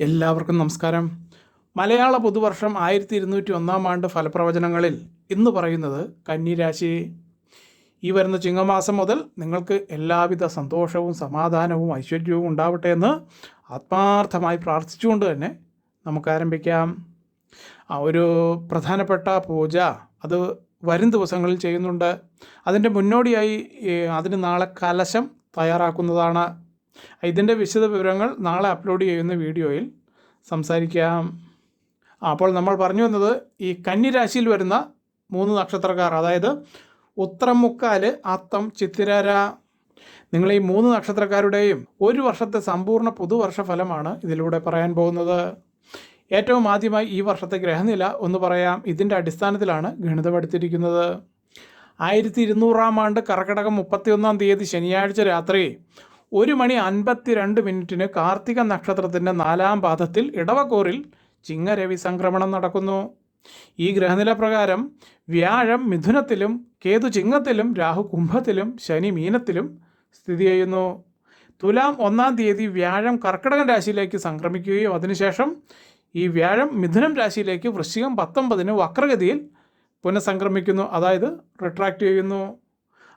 എല്ലാവർക്കും നമസ്കാരം. മലയാള പുതുവർഷം ആയിരത്തി ഇരുന്നൂറ്റി ഒന്നാം ആണ്ട് ഫലപ്രവചനങ്ങളിൽ ഇന്ന് പറയുന്നത് കന്നിരാശി ഈ വരുന്ന ചിങ്ങമാസം മുതൽ നിങ്ങൾക്ക് എല്ലാവിധ സന്തോഷവും സമാധാനവും ഐശ്വര്യവും ഉണ്ടാവട്ടെ എന്ന് ആത്മാർത്ഥമായി പ്രാർത്ഥിച്ചുകൊണ്ട് തന്നെ നമുക്ക് ആരംഭിക്കാം. ആ ഒരു പ്രധാനപ്പെട്ട പൂജ അത് വരും ദിവസങ്ങളിൽ ചെയ്യുന്നുണ്ട്. അതിന്റെ മുന്നോടിയായി അതിന് നാളെ കലശം തയ്യാറാക്കുന്നതാണ് ഇതിന്റെ വിശദ വിവരങ്ങൾ നാളെ അപ്ലോഡ് ചെയ്യുന്ന വീഡിയോയിൽ സംസാരിക്കാം. അപ്പോൾ നമ്മൾ പറഞ്ഞു വന്നത് ഈ കന്നിരാശിയിൽ വരുന്ന മൂന്ന് നക്ഷത്രക്കാർ അതായത് ഉത്രം മുക്കാൽ അത്തം ചിത്തിരാര. നിങ്ങൾ ഈ മൂന്ന് നക്ഷത്രക്കാരുടെയും ഒരു വർഷത്തെ സമ്പൂർണ പുതുവർഷ ഫലമാണ് ഇതിലൂടെ പറയാൻ പോകുന്നത്. ഏറ്റവും ആദ്യമായി ഈ വർഷത്തെ ഗ്രഹനില ഒന്ന് പറയാം. ഇതിന്റെ അടിസ്ഥാനത്തിലാണ് ഗണിതമെടുത്തിരിക്കുന്നത് ആയിരത്തി ഇരുന്നൂറാം ആണ്ട് കർക്കിടകം മുപ്പത്തിയൊന്നാം തീയതി ശനിയാഴ്ച രാത്രി ഒരു മണി അൻപത്തിരണ്ട് മിനിറ്റിന് കാർത്തിക നക്ഷത്രത്തിന്റെ നാലാം പാദത്തിൽ ഇടവക്കൂറിൽ ചിങ്ങരവി സംക്രമണം നടക്കുന്നു. ഈ ഗ്രഹനില പ്രകാരം വ്യാഴം മിഥുനത്തിലും കേതു ചിങ്ങത്തിലും രാഹു കുംഭത്തിലും ശനി മീനത്തിലും സ്ഥിതി ചെയ്യുന്നു. തുലാം ഒന്നാം തീയതി വ്യാഴം കർക്കിടകൻ രാശിയിലേക്ക് സംക്രമിക്കുകയും അതിനുശേഷം ഈ വ്യാഴം മിഥുനം രാശിയിലേക്ക് വൃശ്ചികം പത്തൊമ്പതിന് വക്രഗതിയിൽ പുനഃസംക്രമിക്കുന്നു. അതായത് റിട്രാക്ട് ചെയ്യുന്നു.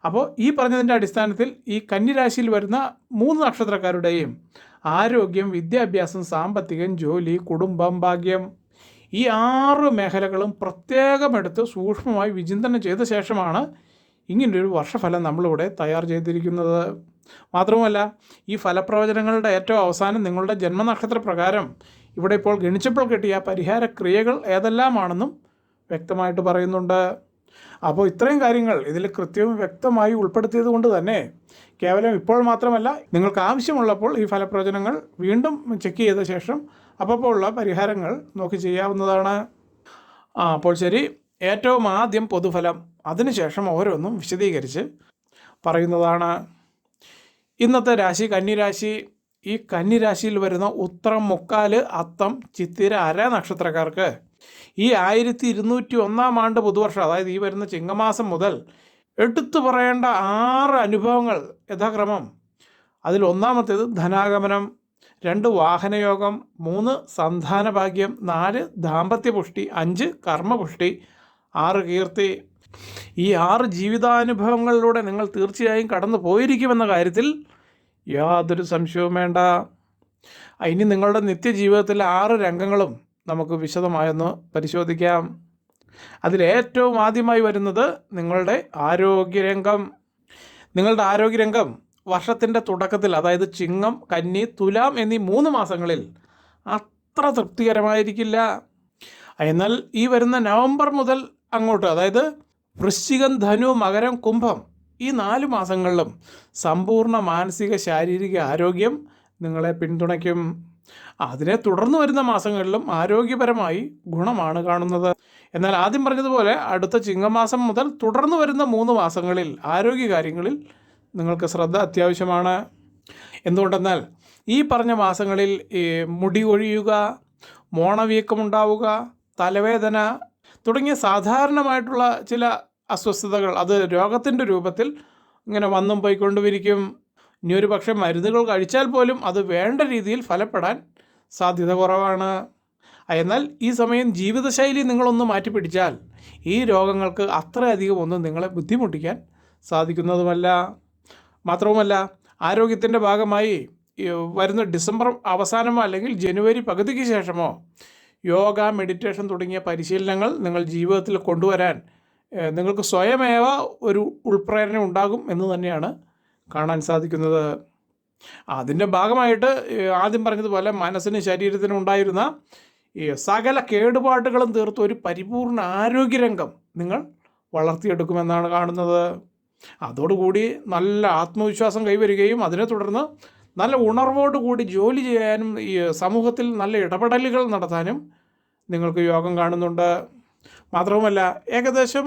അപ്പോൾ ഈ പറഞ്ഞതിന്റെ അടിസ്ഥാനത്തിൽ ഈ കന്നിരാശിയിൽ വരുന്ന മൂന്ന് നക്ഷത്രക്കാരുടെയും ആരോഗ്യം വിദ്യാഭ്യാസം സാമ്പത്തികം ജോലി കുടുംബം ഭാഗ്യം ഈ ആറ് മേഖലകളും പ്രത്യേകമെടുത്ത് സൂക്ഷ്മമായി വിചിന്തനം ചെയ്ത ശേഷമാണ് ഇങ്ങനൊരു വർഷഫലം നമ്മളിവിടെ തയ്യാർ ചെയ്തിരിക്കുന്നത്. മാത്രവുമല്ല ഈ ഫലപ്രവചനങ്ങളുടെ ഏറ്റവും അവസാനം നിങ്ങളുടെ ജന്മനക്ഷത്ര പ്രകാരം ഇവിടെ ഇപ്പോൾ ഗണിച്ചപ്പോൾ കിട്ടിയ പരിഹാര ക്രിയകൾ ഏതെല്ലാമാണെന്നും വ്യക്തമായിട്ട് പറയുന്നുണ്ട്. അപ്പോൾ ഇത്രയും കാര്യങ്ങൾ ഇതിൽ കൃത്യവും വ്യക്തമായി ഉൾപ്പെടുത്തിയത് കൊണ്ട് തന്നെ കേവലം ഇപ്പോൾ മാത്രമല്ല നിങ്ങൾക്ക് ആവശ്യമുള്ളപ്പോൾ ഈ ഫലപ്രവചനങ്ങൾ വീണ്ടും ചെക്ക് ചെയ്ത ശേഷം അപ്പോൾ ഉള്ള പരിഹാരങ്ങൾ നോക്കി ചെയ്യാവുന്നതാണ്. ആ അപ്പോൾ ശരി. ഏറ്റവും ആദ്യം പൊതുഫലം അതിനുശേഷം ഓരോന്നും വിശദീകരിച്ച് പറയുന്നതാണ്. ഇന്നത്തെ രാശി കന്നിരാശി. ഈ കന്നിരാശിയിൽ വരുന്ന ഉത്രം മുക്കാൽ അത്തം ചിത്തിര അര നക്ഷത്രക്കാർക്ക് ഈ ആയിരത്തി ഇരുന്നൂറ്റി ഒന്നാം ആണ്ട് പുതുവർഷം അതായത് ഈ വരുന്ന ചിങ്ങമാസം മുതൽ എടുത്തു പറയേണ്ട ആറ് അനുഭവങ്ങൾ യഥാക്രമം. അതിൽ ഒന്നാമത്തേത് ധനാഗമനം രണ്ട് വാഹനയോഗം മൂന്ന് സന്താനഭാഗ്യം നാല് ദാമ്പത്യപുഷ്ടി അഞ്ച് കർമ്മപുഷ്ടി ആറ് കീർത്തി. ഈ ആറ് ജീവിതാനുഭവങ്ങളിലൂടെ നിങ്ങൾ തീർച്ചയായും കടന്നു പോയിരിക്കുമെന്ന കാര്യത്തിൽ യാതൊരു സംശയവും വേണ്ട. ഇനി നിങ്ങളുടെ നിത്യജീവിതത്തിലെ ആറ് രംഗങ്ങളും നമുക്ക് വിശദമായൊന്ന് പരിശോധിക്കാം. അതിലേറ്റവും ആദ്യമായി വരുന്നത് നിങ്ങളുടെ ആരോഗ്യരംഗം. നിങ്ങളുടെ ആരോഗ്യരംഗം വർഷത്തിന്റെ തുടക്കത്തിൽ അതായത് ചിങ്ങം കന്നി തുലാം എന്നീ മൂന്ന് മാസങ്ങളിൽ അത്ര തൃപ്തികരമായിരിക്കില്ല. എന്നാൽ ഈ വരുന്ന നവംബർ മുതൽ അങ്ങോട്ട് അതായത് വൃശ്ചികം ധനു മകരം കുംഭം ഈ നാല് മാസങ്ങളിലും സമ്പൂർണ മാനസിക ശാരീരിക ആരോഗ്യം നിങ്ങളെ പിന്തുണയ്ക്കും. അതിനെ തുടർന്ന് വരുന്ന മാസങ്ങളിലും ആരോഗ്യപരമായി ഗുണമാണ് കാണുന്നത്. എന്നാൽ ആദ്യം പറഞ്ഞതുപോലെ അടുത്ത ചിങ്ങമാസം മുതൽ തുടർന്ന് വരുന്ന മൂന്ന് മാസങ്ങളിൽ ആരോഗ്യകാര്യങ്ങളിൽ നിങ്ങൾക്ക് ശ്രദ്ധ അത്യാവശ്യമാണ്. എന്തുകൊണ്ടെന്നാൽ ഈ പറഞ്ഞ മാസങ്ങളിൽ മുടി ഒഴിയുക മോണവീക്കമുണ്ടാവുക തലവേദന തുടങ്ങിയ സാധാരണമായിട്ടുള്ള ചില അസ്വസ്ഥതകൾ അത് രോഗത്തിന്റെ രൂപത്തിൽ ഇങ്ങനെ വന്നും പോയിക്കൊണ്ടുമിരിക്കും. ഇനി ഒരു പക്ഷേ മരുന്നുകൾ കഴിച്ചാൽ പോലും അത് വേണ്ട രീതിയിൽ ഫലപ്പെടാൻ സാധ്യത കുറവാണ്. എന്നാൽ ഈ സമയം ജീവിതശൈലി നിങ്ങളൊന്ന് മാറ്റിപ്പിടിച്ചാൽ ഈ രോഗങ്ങൾക്ക് അത്രയധികം ഒന്നും നിങ്ങളെ ബുദ്ധിമുട്ടിക്കാൻ സാധിക്കുന്നതുമല്ല. മാത്രവുമല്ല ആരോഗ്യത്തിന്റെ ഭാഗമായി വരുന്ന ഡിസംബർ അവസാനമോ അല്ലെങ്കിൽ ജനുവരി പകുതിക്ക് ശേഷമോ യോഗ മെഡിറ്റേഷൻ തുടങ്ങിയ പരിശീലനങ്ങൾ നിങ്ങൾ ജീവിതത്തിൽ കൊണ്ടുവരാൻ നിങ്ങൾക്ക് സ്വയമേവ ഒരു ഉൾപ്രേരണ ഉണ്ടാകും എന്ന് തന്നെയാണ് കാണാൻ സാധിക്കുന്നത്. അതിന്റെ ഭാഗമായിട്ട് ആദ്യം പറഞ്ഞതുപോലെ മനസ്സിനും ശരീരത്തിനും ഉണ്ടായിരുന്ന ഈ സകല കേടുപാടുകളും തീർത്ത് ഒരു പരിപൂർണ ആരോഗ്യരംഗം നിങ്ങൾ വളർത്തിയെടുക്കുമെന്നാണ് കാണുന്നത്. അതോടുകൂടി നല്ല ആത്മവിശ്വാസം കൈവരികയും അതിനെ തുടർന്ന് നല്ല ഉണർവോടുകൂടി ജോലി ചെയ്യാനും ഈ സമൂഹത്തിൽ നല്ല ഇടപെടലുകൾ നടത്താനും നിങ്ങൾക്ക് യോഗം കാണുന്നുണ്ട്. മാത്രവുമല്ല ഏകദേശം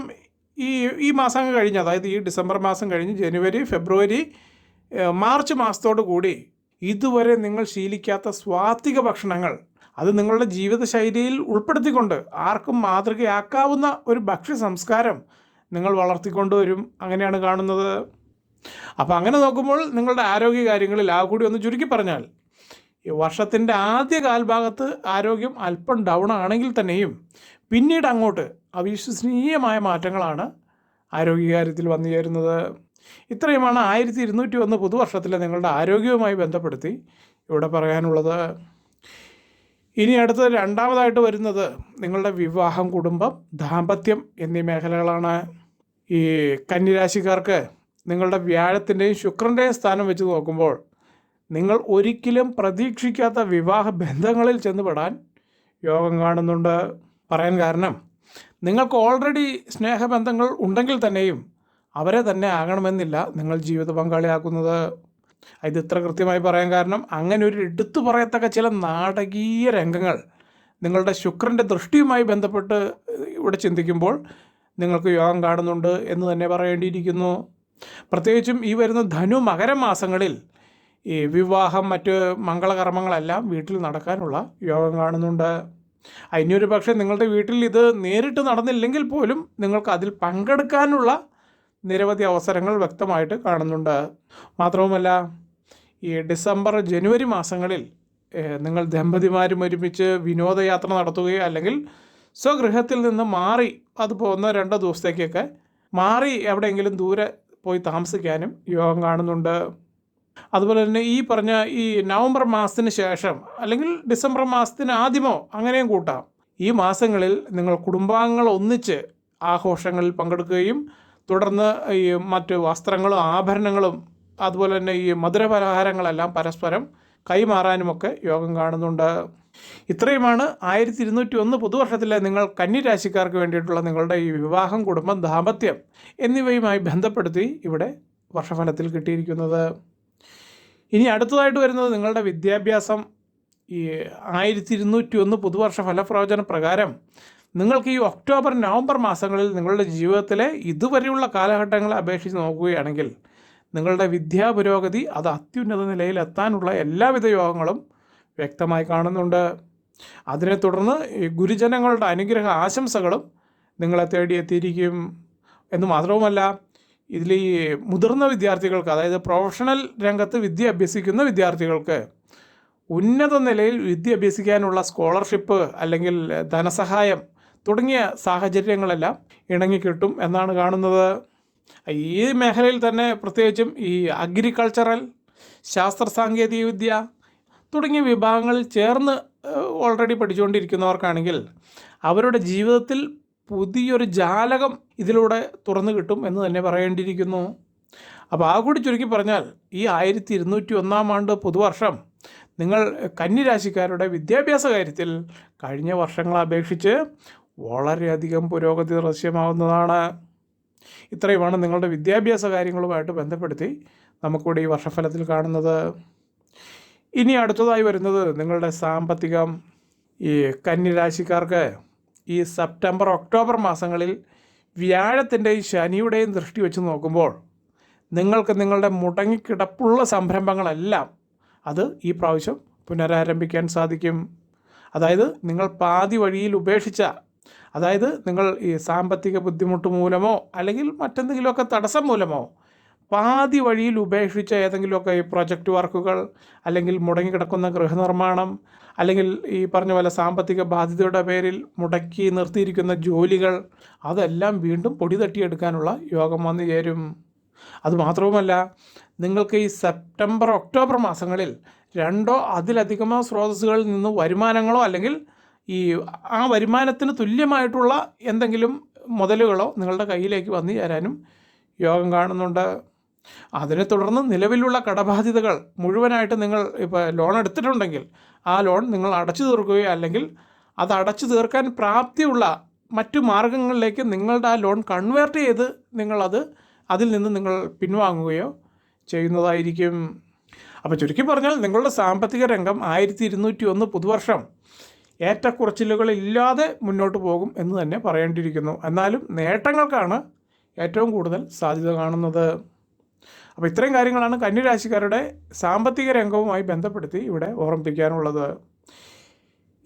ഈ ഈ മാസം കഴിഞ്ഞ് അതായത് ഈ ഡിസംബർ മാസം കഴിഞ്ഞ് ജനുവരി ഫെബ്രുവരി മാർച്ച് മാസത്തോടു കൂടി ഇതുവരെ നിങ്ങൾ ശീലിക്കാത്ത സ്വാത്തിക ഭക്ഷണങ്ങൾ അത് നിങ്ങളുടെ ജീവിതശൈലിയിൽ ഉൾപ്പെടുത്തിക്കൊണ്ട് ആർക്കും മാതൃകയാക്കാവുന്ന ഒരു ഭക്ഷ്യ സംസ്കാരം നിങ്ങൾ വളർത്തിക്കൊണ്ടുവരും അങ്ങനെയാണ് കാണുന്നത്. അപ്പോൾ അങ്ങനെ നോക്കുമ്പോൾ നിങ്ങളുടെ ആരോഗ്യ കാര്യങ്ങളിൽ ആ കൂടി ഒന്ന് ചുരുക്കി പറഞ്ഞാൽ ഈ വർഷത്തിന്റെ ആദ്യ കാൽഭാഗത്ത് ആരോഗ്യം അല്പം ഡൗൺ ആണെങ്കിൽ തന്നെയും പിന്നീട് അങ്ങോട്ട് അവിശ്വസനീയമായ മാറ്റങ്ങളാണ് ആരോഗ്യകാര്യത്തിൽ വന്നു ചേരുന്നത്. ഇത്രയുമാണ് ആയിരത്തി ഇരുന്നൂറ്റി ഒന്ന് പുതുവർഷത്തിലെ നിങ്ങളുടെ ആരോഗ്യവുമായി ബന്ധപ്പെടുത്തി ഇവിടെ പറയാനുള്ളത്. ഇനി അടുത്തത് രണ്ടാമതായിട്ട് വരുന്നത് നിങ്ങളുടെ വിവാഹം കുടുംബം ദാമ്പത്യം എന്നീ മേഖലകളാണ്. ഈ കന്നിരാശിക്കാർക്ക് നിങ്ങളുടെ വ്യാഴത്തിന്റെയും ശുക്രന്റെയും സ്ഥാനം വെച്ച് നോക്കുമ്പോൾ നിങ്ങൾ ഒരിക്കലും പ്രതീക്ഷിക്കാത്ത വിവാഹ ബന്ധങ്ങളിൽ ചെന്നുപെടാൻ യോഗം കാണുന്നുണ്ട്. പറയാൻ കാരണം നിങ്ങൾക്ക് ഓൾറെഡി സ്നേഹബന്ധങ്ങൾ ഉണ്ടെങ്കിൽ തന്നെയും അവരെ തന്നെ ആകണമെന്നില്ല നിങ്ങൾ ജീവിത പങ്കാളിയാക്കുന്നത്. ഇത് ഇത്ര കൃത്യമായി പറയാൻ കാരണം അങ്ങനെ ഒരു എടുത്തു പറയത്തക്ക ചില നാടകീയ രംഗങ്ങൾ നിങ്ങളുടെ ശുക്രന്റെ ദൃഷ്ടിയുമായി ബന്ധപ്പെട്ട് ഇവിടെ ചിന്തിക്കുമ്പോൾ നിങ്ങൾക്ക് യോഗം കാണുന്നുണ്ട് എന്ന് തന്നെ പറയേണ്ടിയിരിക്കുന്നു. പ്രത്യേകിച്ചും ഈ വരുന്ന ധനു മകര മാസങ്ങളിൽ ഈ വിവാഹം മറ്റ് മംഗളകർമ്മങ്ങളെല്ലാം വീട്ടിൽ നടക്കാനുള്ള യോഗം കാണുന്നുണ്ട്. അതിനൊരു പക്ഷേ നിങ്ങളുടെ വീട്ടിൽ ഇത് നേരിട്ട് നടന്നില്ലെങ്കിൽ പോലും നിങ്ങൾക്ക് അതിൽ പങ്കെടുക്കാനുള്ള നിരവധി അവസരങ്ങൾ വ്യക്തമായിട്ട് കാണുന്നുണ്ട്. മാത്രവുമല്ല ഈ ഡിസംബർ ജനുവരി മാസങ്ങളിൽ നിങ്ങൾ ദമ്പതിമാരും ഒരുമിച്ച് വിനോദയാത്ര നടത്തുകയോ അല്ലെങ്കിൽ സ്വഗൃഹത്തിൽ നിന്ന് മാറി അത് പോകുന്ന രണ്ടോ ദിവസത്തേക്കൊക്കെ മാറി എവിടെയെങ്കിലും ദൂരെ പോയി താമസിക്കാനും യോഗം കാണുന്നുണ്ട്. അതുപോലെ തന്നെ ഈ പറഞ്ഞ ഈ നവംബർ മാസത്തിന് ശേഷം അല്ലെങ്കിൽ ഡിസംബർ മാസത്തിന് ആദ്യമോ അങ്ങനെയും കൂട്ടാം. ഈ മാസങ്ങളിൽ നിങ്ങൾ കുടുംബാംഗങ്ങൾ ഒന്നിച്ച് ആഘോഷങ്ങളിൽ പങ്കെടുക്കുകയും തുടർന്ന് ഈ മറ്റ് വസ്ത്രങ്ങളും ആഭരണങ്ങളും അതുപോലെ തന്നെ ഈ മധുരപലഹാരങ്ങളെല്ലാം പരസ്പരം കൈമാറാനുമൊക്കെ യോഗം കാണുന്നുണ്ട്. ഇത്രയുമാണ് ആയിരത്തി ഇരുന്നൂറ്റി ഒന്ന് പുതുവർഷത്തിലെ നിങ്ങൾ കന്നിരാശിക്കാർക്ക് വേണ്ടിയിട്ടുള്ള നിങ്ങളുടെ ഈ വിവാഹം കുടുംബം ദാമ്പത്യം എന്നിവയുമായി ബന്ധപ്പെടുത്തി ഇവിടെ വർഷഫലത്തിൽ കിട്ടിയിരിക്കുന്നത്. ഇനി അടുത്തതായിട്ട് വരുന്നത് നിങ്ങളുടെ വിദ്യാഭ്യാസം ഈ ആയിരത്തി ഇരുന്നൂറ്റി ഒന്ന് പുതുവർഷ ഫലപ്രവചന പ്രകാരം നിങ്ങൾക്ക് ഈ ഒക്ടോബർ നവംബർ മാസങ്ങളിൽ നിങ്ങളുടെ ജീവിതത്തിലെ ഇതുവരെയുള്ള കാലഘട്ടങ്ങളെ അപേക്ഷിച്ച് നോക്കുകയാണെങ്കിൽ നിങ്ങളുടെ വിദ്യാപുരോഗതി അത് അത്യുന്നത നിലയിൽ എത്താനുള്ള എല്ലാവിധ യോഗങ്ങളും വ്യക്തമായി കാണുന്നുണ്ട്. അതിനെ തുടർന്ന് ഗുരുജനങ്ങളുടെ അനുഗ്രഹ ആശംസകളും നിങ്ങളെ തേടിയെത്തിയിരിക്കും. എന്ന് മാത്രവുമല്ല ഇതിൽ ഈ മുതിർന്ന വിദ്യാർത്ഥികൾക്ക് അതായത് പ്രൊഫഷണൽ രംഗത്ത് വിദ്യ അഭ്യസിക്കുന്ന വിദ്യാർത്ഥികൾക്ക് ഉന്നത നിലയിൽ വിദ്യ അഭ്യസിക്കാനുള്ള സ്കോളർഷിപ്പ് അല്ലെങ്കിൽ ധനസഹായം തുടങ്ങിയ സാഹചര്യങ്ങളെല്ലാം ഇണങ്ങിക്കിട്ടും എന്നാണ് കാണുന്നത്. ഈ മേഖലയിൽ തന്നെ പ്രത്യേകിച്ചും ഈ അഗ്രികൾച്ചറൽ ശാസ്ത്ര സാങ്കേതിക വിദ്യ തുടങ്ങിയ വിഭാഗങ്ങളിൽ ചേർന്ന് ഓൾറെഡി പഠിച്ചുകൊണ്ടിരിക്കുന്നവർക്കാണെങ്കിൽ അവരുടെ ജീവിതത്തിൽ പുതിയൊരു ജാലകം ഇതിലൂടെ തുറന്നു കിട്ടും എന്ന് തന്നെ പറയേണ്ടിയിരിക്കുന്നു. അപ്പോൾ ആ കൂടി ചുരുക്കി പറഞ്ഞാൽ ഈ ആയിരത്തി ഇരുന്നൂറ്റി ഒന്നാം ആണ്ട് പുതുവർഷം നിങ്ങൾ കന്നിരാശിക്കാരുടെ വിദ്യാഭ്യാസ കാര്യത്തിൽ കഴിഞ്ഞ വർഷങ്ങളെ അപേക്ഷിച്ച് വളരെയധികം പുരോഗതി ദൃശ്യമാവുന്നതാണ്. ഇത്രയുമാണ് നിങ്ങളുടെ വിദ്യാഭ്യാസ കാര്യങ്ങളുമായിട്ട് ബന്ധപ്പെടുത്തി നമുക്കിവിടെ ഈ വർഷഫലത്തിൽ കാണുന്നത്. ഇനി അടുത്തതായി വരുന്നത് നിങ്ങളുടെ സാമ്പത്തികം. ഈ കന്നിരാശിക്കാർക്ക് ഈ സെപ്റ്റംബർ ഒക്ടോബർ മാസങ്ങളിൽ വ്യാഴത്തിന്റെയും ശനിയുടെയും ദൃഷ്ടി വെച്ച് നോക്കുമ്പോൾ നിങ്ങൾക്ക് നിങ്ങളുടെ മുടങ്ങിക്കിടപ്പുള്ള സംരംഭങ്ങളെല്ലാം അത് ഈ പ്രാവശ്യം പുനരാരംഭിക്കാൻ സാധിക്കും. അതായത് നിങ്ങൾ പാതി വഴിയിൽ ഉപേക്ഷിച്ച അതായത് നിങ്ങൾ ഈ സാമ്പത്തിക ബുദ്ധിമുട്ട് മൂലമോ അല്ലെങ്കിൽ മറ്റെന്തെങ്കിലുമൊക്കെ തടസ്സം മൂലമോ പാതി വഴിയിൽ ഉപേക്ഷിച്ച ഏതെങ്കിലുമൊക്കെ ഈ പ്രൊജക്റ്റ് വർക്കുകൾ അല്ലെങ്കിൽ മുടങ്ങിക്കിടക്കുന്ന ഗൃഹനിർമ്മാണം അല്ലെങ്കിൽ ഈ പറഞ്ഞ പോലെ സാമ്പത്തിക ബാധ്യതയുടെ പേരിൽ മുടക്കി നിർത്തിയിരിക്കുന്ന ജോലികൾ അതെല്ലാം വീണ്ടും പൊടി തട്ടിയെടുക്കാനുള്ള യോഗം വന്നു ചേരും. അതുമാത്രവുമല്ല നിങ്ങൾക്ക് ഈ സെപ്റ്റംബർ ഒക്ടോബർ മാസങ്ങളിൽ രണ്ടോ അതിലധികമോ സ്രോതസ്സുകളിൽ നിന്ന് വരുമാനങ്ങളോ അല്ലെങ്കിൽ ഈ ആ വരുമാനത്തിന് തുല്യമായിട്ടുള്ള എന്തെങ്കിലും മുതലുകളോ നിങ്ങളുടെ കയ്യിലേക്ക് വന്നു ചേരാനും യോഗം കാണുന്നുണ്ട്. അതിനെ തുടർന്ന് നിലവിലുള്ള കടബാധ്യതകൾ മുഴുവനായിട്ട് നിങ്ങൾ ഇപ്പോൾ ലോൺ എടുത്തിട്ടുണ്ടെങ്കിൽ ആ ലോൺ നിങ്ങൾ അടച്ചു തീർക്കുകയോ അല്ലെങ്കിൽ അത് അടച്ചു തീർക്കാൻ പ്രാപ്തിയുള്ള മറ്റു മാർഗങ്ങളിലേക്ക് നിങ്ങളുടെ ആ ലോൺ കൺവേർട്ട് ചെയ്ത് നിങ്ങളത് അതിൽ നിന്ന് നിങ്ങൾ പിൻവാങ്ങുകയോ ചെയ്യുന്നതായിരിക്കും. അപ്പോൾ ചുരുക്കി പറഞ്ഞാൽ നിങ്ങളുടെ സാമ്പത്തിക രംഗം ആയിരത്തി ഇരുന്നൂറ്റി ഒന്ന് പുതുവർഷം ഏറ്റക്കുറച്ചിലുകളില്ലാതെ മുന്നോട്ട് പോകും എന്ന് തന്നെ പറയേണ്ടിയിരിക്കുന്നു. എന്നാലും നേട്ടങ്ങൾക്കാണ് ഏറ്റവും കൂടുതൽ സാധ്യത കാണുന്നത്. അപ്പോൾ ഇത്രയും കാര്യങ്ങളാണ് കന്നിരാശിക്കാരുടെ സാമ്പത്തിക രംഗവുമായി ബന്ധപ്പെടുത്തി ഇവിടെ ഓർമ്മിപ്പിക്കാനുള്ളത്.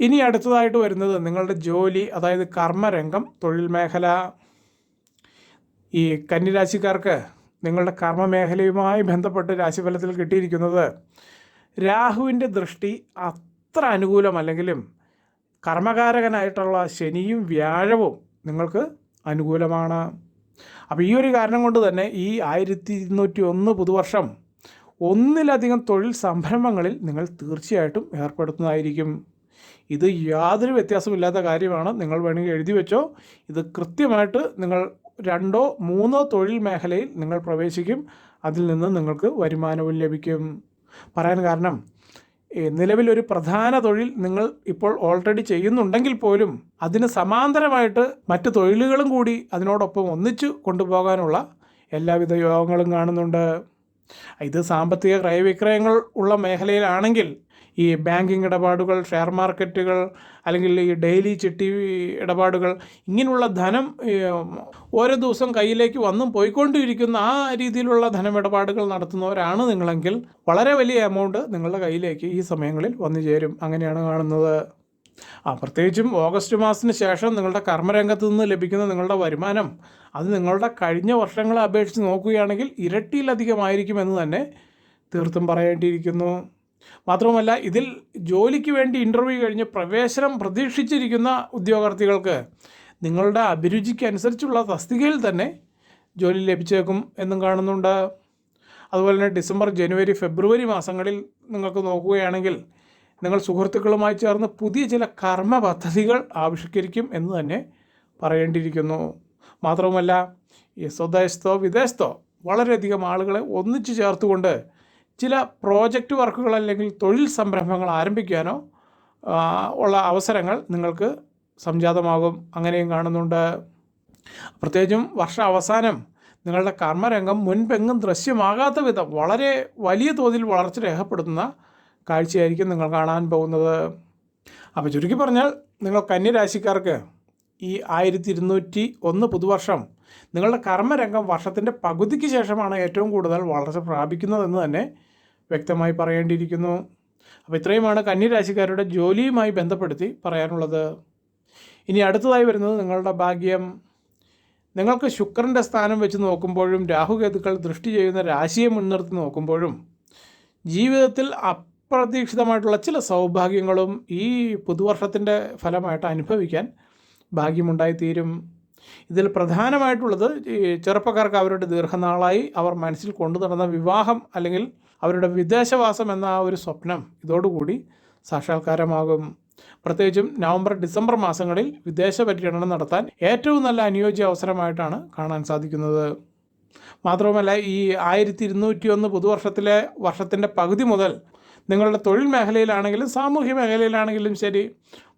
ഇനി അടുത്തതായിട്ട് വരുന്നത് നിങ്ങളുടെ ജോലി അതായത് കർമ്മരംഗം തൊഴിൽ മേഖല. ഈ കന്നിരാശിക്കാർക്ക് നിങ്ങളുടെ കർമ്മമേഖലയുമായി ബന്ധപ്പെട്ട് രാശിഫലത്തിൽ കിട്ടിയിരിക്കുന്നത് രാഹുവിന്റെ ദൃഷ്ടി അത്ര അനുകൂലമല്ലെങ്കിലും കർമ്മകാരകനായിട്ടുള്ള ശനിയും വ്യാഴവും നിങ്ങൾക്ക് അനുകൂലമാണ്. അപ്പോൾ ഈ ഒരു കാരണം കൊണ്ട് തന്നെ ഈ ആയിരത്തി ഇരുന്നൂറ്റി ഒന്ന് പുതുവർഷം ഒന്നിലധികം തൊഴിൽ സംരംഭങ്ങളിൽ നിങ്ങൾ തീർച്ചയായിട്ടും ഏർപ്പെടുത്തുന്നതായിരിക്കും. ഇത് യാതൊരു വ്യത്യാസമില്ലാത്ത കാര്യമാണ്. നിങ്ങൾ വേണമെങ്കിൽ എഴുതി വെച്ചോ. ഇത് കൃത്യമായിട്ട് നിങ്ങൾ രണ്ടോ മൂന്നോ തൊഴിൽ മേഖലയിൽ നിങ്ങൾ പ്രവേശിക്കും. അതിൽ നിന്ന് നിങ്ങൾക്ക് വരുമാനവും ലഭിക്കും. പറയാൻ കാരണം നിലവിലൊരു പ്രധാന തൊഴിൽ നിങ്ങൾ ഇപ്പോൾ ഓൾറെഡി ചെയ്യുന്നുണ്ടെങ്കിൽ പോലും അതിന് സമാന്തരമായിട്ട് മറ്റ് തൊഴിലുകളും കൂടി അതിനോടൊപ്പം ഒന്നിച്ചു കൊണ്ടുപോകാനുള്ള എല്ലാവിധ യോഗങ്ങളും കാണുന്നുണ്ട്. ഇത് സാമ്പത്തിക ക്രയവിക്രയങ്ങൾ ഉള്ള മേഖലയിലാണെങ്കിൽ ഈ ബാങ്കിങ് ഇടപാടുകൾ ഷെയർ മാർക്കറ്റുകൾ അല്ലെങ്കിൽ ഈ ഡെയിലി ചിട്ടി ഇടപാടുകൾ ഇങ്ങനെയുള്ള ധനം ഓരോ ദിവസം കയ്യിലേക്ക് വന്നും പോയിക്കൊണ്ടിരിക്കുന്ന ആ രീതിയിലുള്ള ധനമിടപാടുകൾ നടത്തുന്നവരാണ് നിങ്ങളെങ്കിൽ വളരെ വലിയ എമൗണ്ട് നിങ്ങളുടെ കയ്യിലേക്ക് ഈ സമയങ്ങളിൽ വന്നു ചേരും. അങ്ങനെയാണ് കാണുന്നത്. ആ പ്രത്യേകിച്ചും ഓഗസ്റ്റ് മാസത്തിന് ശേഷം നിങ്ങളുടെ കർമ്മരംഗത്ത് നിന്ന് ലഭിക്കുന്ന നിങ്ങളുടെ വരുമാനം അത് നിങ്ങളുടെ കഴിഞ്ഞ വർഷങ്ങളെ അപേക്ഷിച്ച് നോക്കുകയാണെങ്കിൽ ഇരട്ടിയിലധികമായിരിക്കുമെന്ന് തന്നെ തീർത്തും പറയേണ്ടിയിരിക്കുന്നു. മാത്രവുമല്ല ഇതിൽ ജോലിക്ക് വേണ്ടി ഇന്റർവ്യൂ കഴിഞ്ഞ് പ്രവേശനം പ്രതീക്ഷിച്ചിരിക്കുന്ന ഉദ്യോഗാർത്ഥികൾക്ക് നിങ്ങളുടെ അഭിരുചിക്കനുസരിച്ചുള്ള തസ്തികയിൽ തന്നെ ജോലി ലഭിച്ചേക്കും എന്നും കാണുന്നുണ്ട്. അതുപോലെ തന്നെ ഡിസംബർ ജനുവരി ഫെബ്രുവരി മാസങ്ങളിൽ നിങ്ങൾക്ക് നോക്കുകയാണെങ്കിൽ നിങ്ങൾ സുഹൃത്തുക്കളുമായി ചേർന്ന് പുതിയ ചില കർമ്മ പദ്ധതികൾ ആവിഷ്കരിക്കും എന്ന് തന്നെ പറയേണ്ടിയിരിക്കുന്നു. മാത്രവുമല്ല ഈ സ്വദേശത്തോ വിദേശത്തോ വളരെയധികം ആളുകളെ ഒന്നിച്ചു ചേർത്തുകൊണ്ട് ചില പ്രോജക്റ്റ് വർക്കുകൾ അല്ലെങ്കിൽ തൊഴിൽ സംരംഭങ്ങൾ ആരംഭിക്കാനോ ഉള്ള അവസരങ്ങൾ നിങ്ങൾക്ക് സംജാതമാകും. അങ്ങനെയും കാണുന്നുണ്ട്. പ്രത്യേകിച്ചും വർഷ അവസാനം നിങ്ങളുടെ കർമ്മരംഗം മുൻപെങ്ങും ദൃശ്യമാകാത്ത വിധം വളരെ വലിയ തോതിൽ വളർച്ച രേഖപ്പെടുത്തുന്ന കാഴ്ചയായിരിക്കും നിങ്ങൾ കാണാൻ പോകുന്നത്. അപ്പോൾ ചുരുക്കി പറഞ്ഞാൽ നിങ്ങൾ കന്യരാശിക്കാർക്ക് ഈ ആയിരത്തി ഇരുന്നൂറ്റി ഒന്ന് പുതുവർഷം നിങ്ങളുടെ കർമ്മരംഗം വർഷത്തിന്റെ പകുതിക്ക് ശേഷമാണ് ഏറ്റവും കൂടുതൽ വളർച്ച പ്രാപിക്കുന്നതെന്ന് തന്നെ വ്യക്തമായി പറയേണ്ടിയിരിക്കുന്നു. അപ്പോൾ ഇത്രയുമാണ് കന്യരാശിക്കാരുടെ ജോലിയുമായി ബന്ധപ്പെടുത്തി പറയാനുള്ളത്. ഇനി അടുത്തതായി വരുന്നത് നിങ്ങളുടെ ഭാഗ്യം. നിങ്ങൾക്ക് ശുക്രന്റെ സ്ഥാനം വെച്ച് നോക്കുമ്പോഴും രാഹുകേതുക്കൾ ദൃഷ്ടി ചെയ്യുന്ന രാശിയെ മുൻനിർത്തി നോക്കുമ്പോഴും ജീവിതത്തിൽ അപ്രതീക്ഷിതമായിട്ടുള്ള ചില സൗഭാഗ്യങ്ങളും ഈ പുതുവർഷത്തിന്റെ ഫലമായിട്ട് അനുഭവിക്കാൻ ഭാഗ്യമുണ്ടായിത്തീരും. ഇതിൽ പ്രധാനമായിട്ടുള്ളത് ചെറുപ്പക്കാർക്ക് അവരുടെ ദീർഘനാളായി അവർ മനസ്സിൽ കൊണ്ടു നടന്ന വിവാഹം അല്ലെങ്കിൽ അവരുടെ വിദേശവാസം എന്ന ആ ഒരു സ്വപ്നം ഇതോടുകൂടി സാക്ഷാത്കാരമാകും. പ്രത്യേകിച്ചും നവംബർ ഡിസംബർ മാസങ്ങളിൽ വിദേശ പര്യടനം നടത്താൻ ഏറ്റവും നല്ല അനുയോജ്യ അവസരമായിട്ടാണ് കാണാൻ സാധിക്കുന്നത്. മാത്രവുമല്ല ഈ ആയിരത്തി ഇരുന്നൂറ്റി ഒന്ന് പുതുവർഷത്തിലെ വർഷത്തിന്റെ പകുതി മുതൽ നിങ്ങളുടെ തൊഴിൽ മേഖലയിലാണെങ്കിലും സാമൂഹ്യ മേഖലയിലാണെങ്കിലും ശരി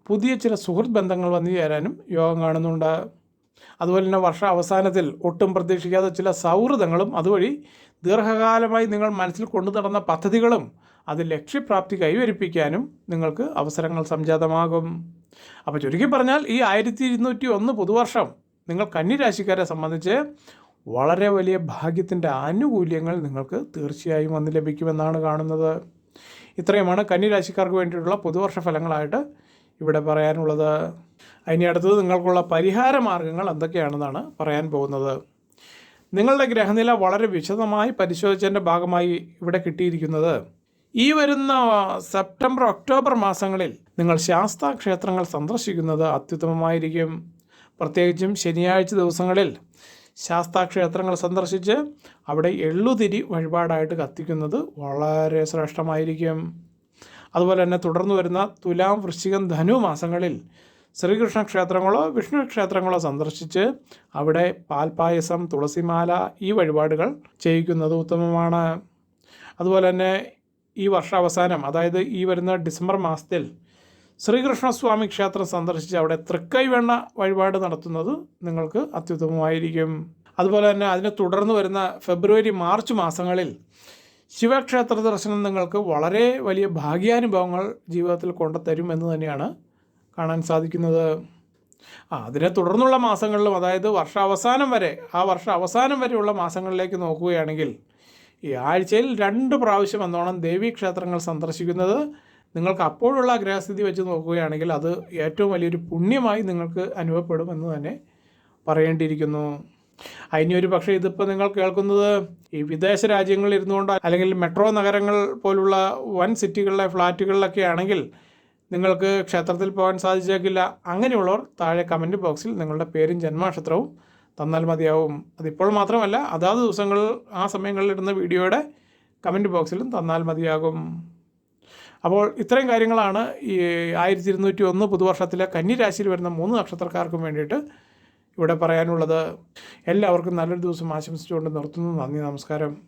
പുതിയ ചില സുഹൃത്ത് ബന്ധങ്ങൾ വന്നു ചേരാനും യോഗം കാണുന്നുണ്ട്. അതുപോലെ തന്നെ വർഷ അവസാനത്തിൽ ഒട്ടും പ്രതീക്ഷിക്കാതെ ചില സൗഹൃദങ്ങളും അതുവഴി ദീർഘകാലമായി നിങ്ങൾ മനസ്സിൽ കൊണ്ടു നടന്ന പദ്ധതികളും അത് ലക്ഷ്യപ്രാപ്തി കൈവരിപ്പിക്കാനും നിങ്ങൾക്ക് അവസരങ്ങൾ സംജാതമാകും. അപ്പോൾ ചുരുക്കി പറഞ്ഞാൽ ഈ ആയിരത്തി ഇരുന്നൂറ്റി ഒന്ന് പുതുവർഷം നിങ്ങൾ കന്നിരാശിക്കാരെ സംബന്ധിച്ച് വളരെ വലിയ ഭാഗ്യത്തിന്റെ ആനുകൂല്യങ്ങൾ നിങ്ങൾക്ക് തീർച്ചയായും വന്ന് ലഭിക്കുമെന്നാണ് കാണുന്നത്. ഇത്രയുമാണ് കന്നിരാശിക്കാർക്ക് വേണ്ടിയിട്ടുള്ള പുതുവർഷ ഫലങ്ങളായിട്ട് ഇവിടെ പറയാനുള്ളത്. അതിന് അടുത്തത് നിങ്ങൾക്കുള്ള പരിഹാര മാർഗങ്ങൾ എന്തൊക്കെയാണെന്നാണ് പറയാൻ പോകുന്നത്. നിങ്ങളുടെ ഗ്രഹനില വളരെ വിശദമായി പരിശോധിച്ചതിന്റെ ഭാഗമായി ഇവിടെ കിട്ടിയിരിക്കുന്നത്. ഈ വരുന്ന സെപ്റ്റംബർ ഒക്ടോബർ മാസങ്ങളിൽ നിങ്ങൾ ശാസ്താ ക്ഷേത്രങ്ങൾ സന്ദർശിക്കുന്നത് അത്യുത്തമമായിരിക്കും. പ്രത്യേകിച്ചും ശനിയാഴ്ച ദിവസങ്ങളിൽ ശാസ്താ ക്ഷേത്രങ്ങൾ സന്ദർശിച്ച് അവിടെ എള്ളുതിരി വഴിപാടായിട്ട് കത്തിക്കുന്നത് വളരെ ശ്രേഷ്ഠമായിരിക്കും. അതുപോലെ തന്നെ തുടർന്നു വരുന്ന തുലാം വൃശ്ചികം ധനു മാസങ്ങളിൽ ശ്രീകൃഷ്ണ ക്ഷേത്രങ്ങളോ വിഷ്ണു ക്ഷേത്രങ്ങളോ സന്ദർശിച്ച് അവിടെ പാൽപായസം തുളസിമാല ഈ വഴിപാടുകൾ ചെയ്യിക്കുന്നത് ഉത്തമമാണ്. അതുപോലെ തന്നെ ഈ വർഷാവസാനം അതായത് ഈ വരുന്ന ഡിസംബർ മാസത്തിൽ ശ്രീകൃഷ്ണസ്വാമി ക്ഷേത്രം സന്ദർശിച്ച് അവിടെ തൃക്കൈവെണ്ണ വഴിപാട് നടത്തുന്നത് നിങ്ങൾക്ക് അത്യുത്തമമായിരിക്കും. അതുപോലെ തന്നെ അതിനെ തുടർന്ന് വരുന്ന ഫെബ്രുവരി മാർച്ച് മാസങ്ങളിൽ ശിവക്ഷേത്ര ദർശനം നിങ്ങൾക്ക് വളരെ വലിയ ഭാഗ്യാനുഭവങ്ങൾ ജീവിതത്തിൽ കൊണ്ടുതരും എന്ന് തന്നെയാണ് കാണാൻ സാധിക്കുന്നത്. അതിനെ തുടർന്നുള്ള മാസങ്ങളിലും അതായത് വർഷാവസാനം വരെ ആ വർഷ അവസാനം വരെയുള്ള മാസങ്ങളിലേക്ക് നോക്കുകയാണെങ്കിൽ ഈ ആഴ്ചയിൽ രണ്ട് പ്രാവശ്യം എന്നോണം ദേവീക്ഷേത്രങ്ങൾ സന്ദർശിക്കുന്നത്. നിങ്ങൾക്ക് അപ്പോഴുള്ള ഗ്രഹസ്ഥിതി വെച്ച് നോക്കുകയാണെങ്കിൽ അത് ഏറ്റവും വലിയൊരു പുണ്യമായി നിങ്ങൾക്ക് അനുഭവപ്പെടും എന്ന് തന്നെ പറയേണ്ടിയിരിക്കുന്നു. അതിന് ഒരു പക്ഷേ ഇതിപ്പോൾ നിങ്ങൾ കേൾക്കുന്നത് ഈ വിദേശ രാജ്യങ്ങളിൽ ഇരുന്നുകൊണ്ട് അല്ലെങ്കിൽ മെട്രോ നഗരങ്ങൾ പോലുള്ള വൻ സിറ്റികളിലെ ഫ്ലാറ്റുകളിലൊക്കെ ആണെങ്കിൽ നിങ്ങൾക്ക് ക്ഷേത്രത്തിൽ പോകാൻ സാധിച്ചേക്കില്ല. അങ്ങനെയുള്ളവർ താഴെ കമന്റ് ബോക്സിൽ നിങ്ങളുടെ പേരും ജന്മനക്ഷത്രവും തന്നാൽ മതിയാവും. അതിപ്പോൾ മാത്രമല്ല അതാത് ദിവസങ്ങൾ ആ സമയങ്ങളിൽ ഇടുന്ന വീഡിയോയുടെ കമന്റ് ബോക്സിലും തന്നാൽ മതിയാകും. അപ്പോൾ ഇത്രയും കാര്യങ്ങളാണ് ഈ ആയിരത്തി ഇരുന്നൂറ്റി ഒന്ന് പുതുവർഷത്തിലെ കന്നിരാശിയിൽ വരുന്ന മൂന്ന് നക്ഷത്രക്കാർക്കും വേണ്ടിയിട്ട് ഇവിടെ പറയാനുള്ളത് എല്ലാവർക്കും നല്ലൊരു ദിവസം ആശംസിച്ചുകൊണ്ട് നിർത്തുന്നു. നന്ദി നമസ്കാരം.